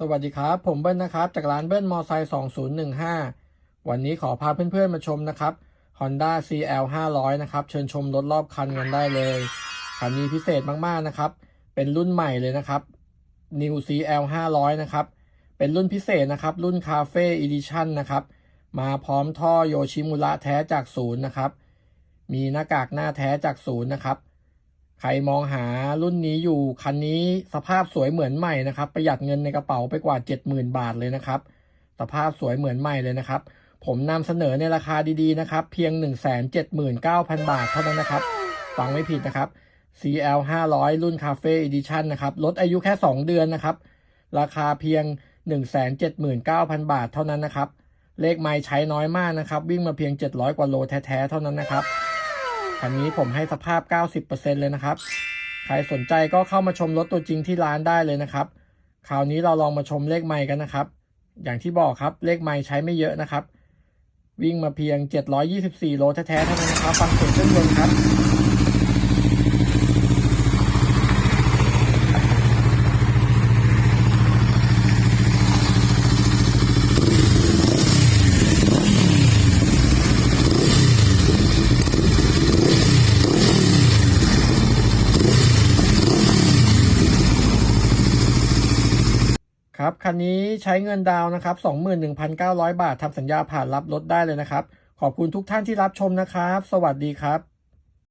สวัสดีครับ ผมเบิ้ลนะครับ จากร้านเบิ้ลมอไซค์2015 วันนี้ขอพาเพื่อนๆมาชมนะครับ Honda CL 500 นะครับ เชิญชมรถรอบคันกันได้เลย คันนี้พิเศษมากๆนะครับ เป็นรุ่นใหม่เลยนะครับ New CL 500 นะครับ เป็นรุ่นพิเศษนะครับ รุ่น Cafe Edition นะครับ มาพร้อมท่อโยชิมุระแท้จากศูนย์นะครับ มีหน้ากากหน้าแท้จากศูนย์นะครับ ใครมองหารุ่นนี้อยู่คันนี้สภาพสวยเหมือนใหม่นะครับ ประหยัดเงินในกระเป๋าไปกว่า 70,000 บาทเลยนะครับ สภาพสวยเหมือนใหม่เลยนะครับ ผมนำเสนอในราคาดีๆนะครับ เพียง 179,000 บาทเท่านั้นนะครับ ฟังไม่ผิดนะครับ CL 500รุ่น Cafe Edition นะครับลดอายุแค่ 2 เดือนนะครับ ราคาเพียง 179,000 บาทเท่านั้นนะครับ เลขไม้ใช้น้อยมากนะครับ วิ่งมาเพียง 700 กว่าโลแท้ๆเท่านั้นนะครับ คันนี้ผมให้สภาพ 90%เลยนะครับ ใครสนใจก็เข้ามาชมรถตัวจริงที่ร้านได้เลยนะครับ คราวนี้เราลองมาชมเลขไม้กันนะครับ อย่างที่บอกครับเลขไม้ใช้ไม่เยอะนะครับ วิ่งมาเพียง 724 โลแท้ๆเท่านั้นนะครับ ฟังเสียงเครื่องยนต์ครับ ครับคันนี้ใช้เงินดาวน์นะครับ21,900 บาททำสัญญาผ่านรับรถได้เลยนะครับ ขอบคุณทุกท่านที่รับชมนะครับ สวัสดีครับ